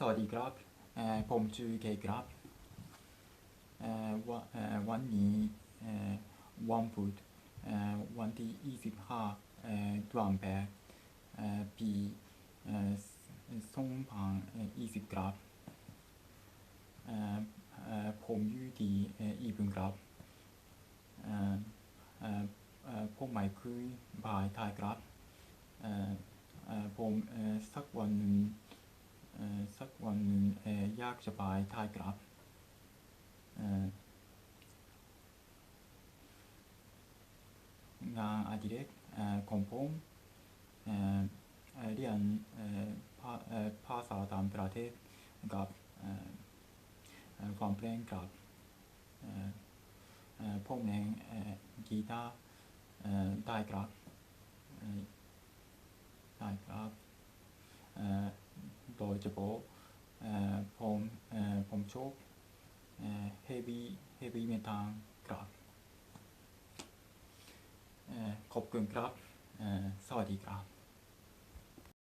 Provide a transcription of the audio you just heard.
สวัสดีครับผมชื่อเคครับวันนี้วันพุธวันที่25เอ่อเดือนแปดเอ่อปีเอ่อ2020ครับผมอยู่ที่ญี่ปุ่นครับเอ่อเอ่อเอ่อผมไม่เคยไปไทยครับผมสักวันหนึ่ง วันหนึ่งเอ่ออยากจะไปไทยครับงานอดิเรกของผมเรียนภาษาต่างประเทศกับเอ่อเพลงครับเอ่อเอ่อผมเองกีตาร์ได้ครับได้ครับโดยเฉพาะ ผมผมชอเฮบีเฮบีเมทางครับขอบคุณครับสวัสดีครับ